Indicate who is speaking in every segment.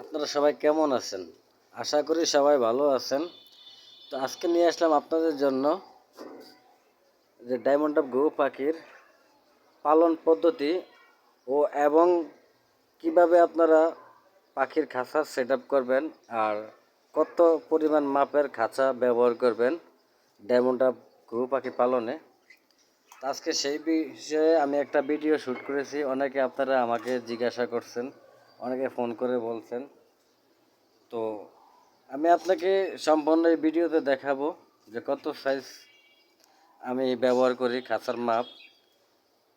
Speaker 1: আপনারা সবাই কেমন আছেন? আশা করি সবাই ভালো আছেন। তো আজকে নিয়ে আসলাম আপনাদের জন্য যে ডায়মন্ড অফ ঘুঘু পাখির পালন পদ্ধতি ও এবং কীভাবে আপনারা পাখির খাঁচা সেট করবেন আর কত পরিমাণ মাপের খাঁচা ব্যবহার করবেন ডায়মন্ড অফ ঘুঘু পাখি পালনে। আজকে সেই বিষয়ে আমি একটা ভিডিও শ্যুট করেছি। অনেকে আপনারা আমাকে জিজ্ঞাসা করছেন অনেকে ফোন করে বলছেন। তো আমি আপনাকে সম্পূর্ণ এই ভিডিওতে দেখাবো যে কত সাইজ আমি ব্যবহার করি খাঁচার মাপ।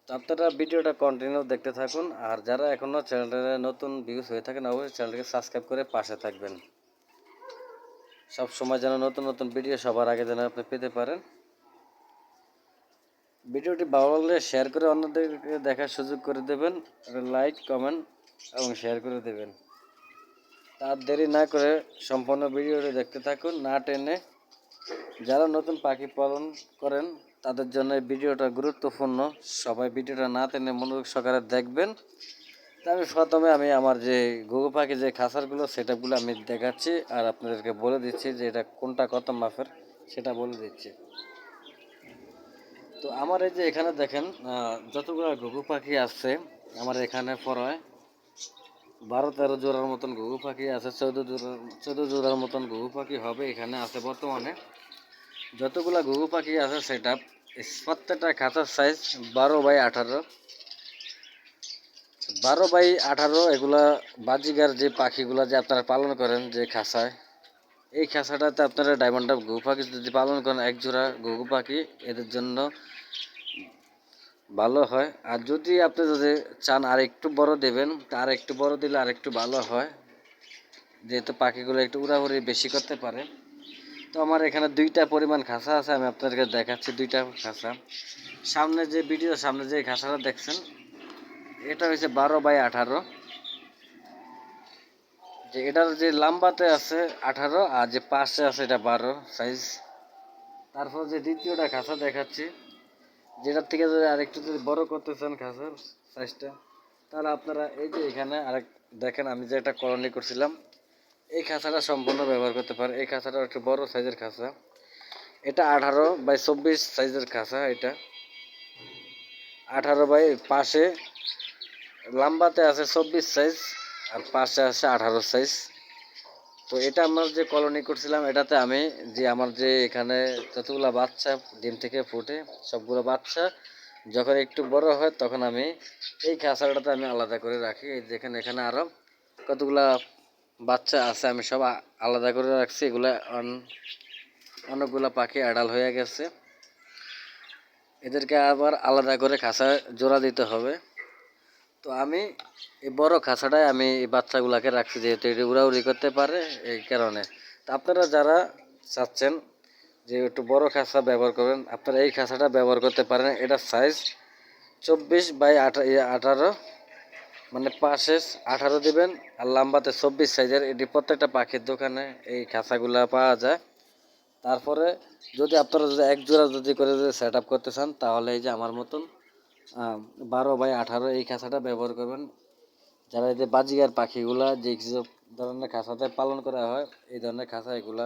Speaker 1: তো আপনারা ভিডিওটা কন্টিনিউ দেখতে থাকুন, আর যারা এখনও চ্যানেলে নতুন ভিউজ হয়ে থাকেন, অবশ্যই চ্যানেলকে সাবস্ক্রাইব করে পাশে থাকবেন। সব সময় যেন নতুন নতুন ভিডিও সবার আগে যেন আপনি পেতে পারেন। ভিডিওটি ভালো লাগলে শেয়ার করে অন্যদেরকে দেখার সুযোগ করে দেবেন। লাইক কমেন্ট এবং শেয়ার করে দেবেন। তার দেরি না করে সম্পূর্ণ ভিডিওটি দেখতে থাকুন, না টেনে যারা নতুন পাখি পালন করেন, তাদের জন্য ভিডিওটা গুরুত্বপূর্ণ। সবাই ভিডিওটা না টেনে মনোযোগ সহকারে দেখবেন। তা আমি প্রথমে আমি আমার যে ঘুঘু পাখি যে খাঁচারগুলো সেটাগুলো আমি দেখাচ্ছি আর আপনাদেরকে বলে দিচ্ছি যে এটা কোনটা কত মাপের, সেটা বলে দিচ্ছি। তো আমার এই যে এখানে দেখেন যতগুলো ঘুঘু পাখি আছে, আমার এখানে পড়ায় বারো তেরো জোড়ার মতন ঘুঘু পাখি আছে, চৌদ্দ জোড়ার চৌদ্দ জোড়ার মতন ঘুঘু পাখি হবে এখানে আছে বর্তমানে। যতগুলা ঘুঘু পাখি আছে সেটা প্রত্যেকটা খাঁচার সাইজ বারো বাই আঠারো। বারো বাই আঠারো এগুলা বাজিগার যে পাখিগুলা যে আপনারা পালন করেন যে খাঁচায়, এই খাঁচাটাতে আপনারা ডায়মন্ড ঘুঘু পাখি যদি পালন করেন, এক জোড়া ঘুঘু পাখি, এদের জন্য ভালো হয়। আর যদি আপনি যদি চান আর একটু বড় দেবেন আর একটু বড় দিলে আর একটু ভালো হয়। যেহেতু পাখিগুলো একটু উড়াউড়ি বেশি করতে পারে। তো আমার এখানে দুইটা পরিমাণ খাঁচা আছে, আমি আপনাদেরকে দেখাচ্ছি দুইটা খাঁচা সামনে যে ভিডিও, সামনে যে খাঁচাটা দেখছেন, এটা হচ্ছে বারো বাই আঠারো। যে এটার যে লম্বাতে আছে আঠারো, আর যে পাশে আছে এটা বারো সাইজ। তারপর যে দ্বিতীয়টা খাঁচা দেখাচ্ছি। যেটার থেকে যদি আরেকটু যদি বড় করতে চান খাঁচার সাইজটা তাহলে আপনারা এই যে এখানে আরেক, দেখেন আমি যে একটা কলোনি করছিলাম, এই খাঁচাটা সম্পূর্ণ ব্যবহার করতে পারে এই খাঁচাটা একটু বড় সাইজের খাঁচা এটা আঠারো বাই চব্বিশ সাইজের খাঁচা এটা। আঠারো বাই পাশে লম্বাতে আছে চব্বিশ সাইজ আর পাশে আছে আঠারো সাইজ তো এটা আমার যে কলোনি করছিলাম, এটাতে আমি যে আমার যে এখানে যতগুলো বাচ্চা, ডিম থেকে ফুটে সবগুলো বাচ্চা, যখন একটু বড় হয় তখন আমি এই খাঁচাটাতে আমি আলাদা করে রাখি। যেখানে এখানে আরও কতগুলা বাচ্চা আছে, আমি সব আলাদা করে রাখছি। এগুলো অন- অনেকগুলা পাখি আড়াল হয়ে গেছে। এদেরকে আবার আলাদা করে খাঁচা জোড়া দিতে হবে। তো আমি এই বড় খাঁচাটায় আমি এই বাচ্চাগুলাকে রাখছি যেহেতু এটি উড়াউড়ি করতে পারে এই কারণে। তো আপনারা যারা চাচ্ছেন যে একটু বড় খাঁচা ব্যবহার করবেন, আপনারা এই খাঁচাটা ব্যবহার করতে পারেন। এটা সাইজ চব্বিশ বাই আঠা আঠারো মানে পাশে আঠারো দিবেন আর লম্বাতে চব্বিশ সাইজের এটি প্রত্যেকটা পাখির দোকানে এই খাঁচাগুলা পাওয়া যায়। তারপরে যদি আপনারা যদি এক জোড়া যদি করে যদি সেট করতে চান, তাহলে এই যে আমার মতন বারো বাই আঠারো এই খাঁচাটা ব্যবহার করবেন। যারা এই যে বাজিগার পাখিগুলা, যে সব ধরনের খাঁচাতে পালন করা হয়, এই ধরনের খাঁচা এগুলা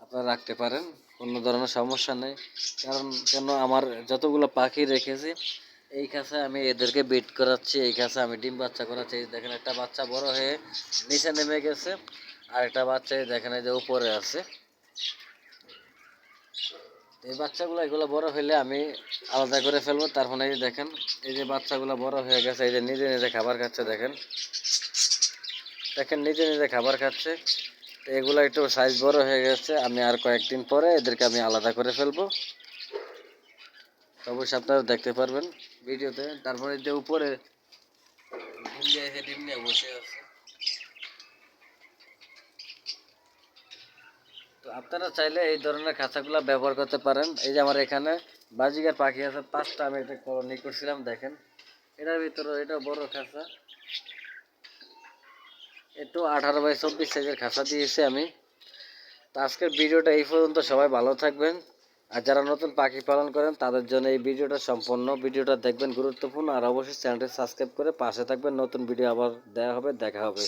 Speaker 1: আপনারা রাখতে পারেন, কোনো ধরনের সমস্যা নেই। কারণ কেন, আমার যতগুলো পাখি রেখেছি, এই খাঁচায় আমি এদেরকে বিট করাচ্ছি, এই খাঁচা আমি ডিম বাচ্চা করাচ্ছি। দেখেন, একটা বাচ্চা বড় হয়ে নিচে নেমে গেছে, আর একটা বাচ্চা দেখেন, এই যে উপরে আছে। এই বাচ্চাগুলো এগুলো বড় হইলে আমি আলাদা করে ফেলব। তারপরে এই দেখেন, এই যে বাচ্চাগুলো বড় হয়ে গেছে, এই যে নিজে নিজে খাবার খাচ্ছে দেখেন। দেখেন, নিজে নিজে খাবার খাচ্ছে। তো এগুলো একটু সাইজ বড় হয়ে গেছে, আমি আর কয়েকদিন পরে এদেরকে আমি আলাদা করে ফেলব। অবশ্যই আপনারা দেখতে পারবেন ভিডিওতে। তারপরে যে উপরে ডিম নিয়ে বসে আছে। তো আপনারা চাইলে এই ধরনের খাঁচাগুলো ব্যবহার করতে পারেন। এই যে আমার এখানে বাজিগার পাখি আছে, পাঁচটা আমি এটা কলোনি করছিলাম, দেখেন। এটার ভিতরে এটা বড় খাঁচা। একটু আঠারো বাই চব্বিশ সাইজের খাঁচা দিয়েছি আমি। তো আজকের ভিডিওটা এই পর্যন্ত, সবাই ভালো থাকবেন। আর যারা নতুন পাখি পালন করেন, তাদের জন্য এই ভিডিওটা সম্পূর্ণ। ভিডিওটা দেখবেন গুরুত্বপূর্ণ, আর অবশ্যই চ্যানেলটি সাবস্ক্রাইব করে পাশে থাকবেন। নতুন ভিডিও আবার দেওয়া হবে, দেখা হবে।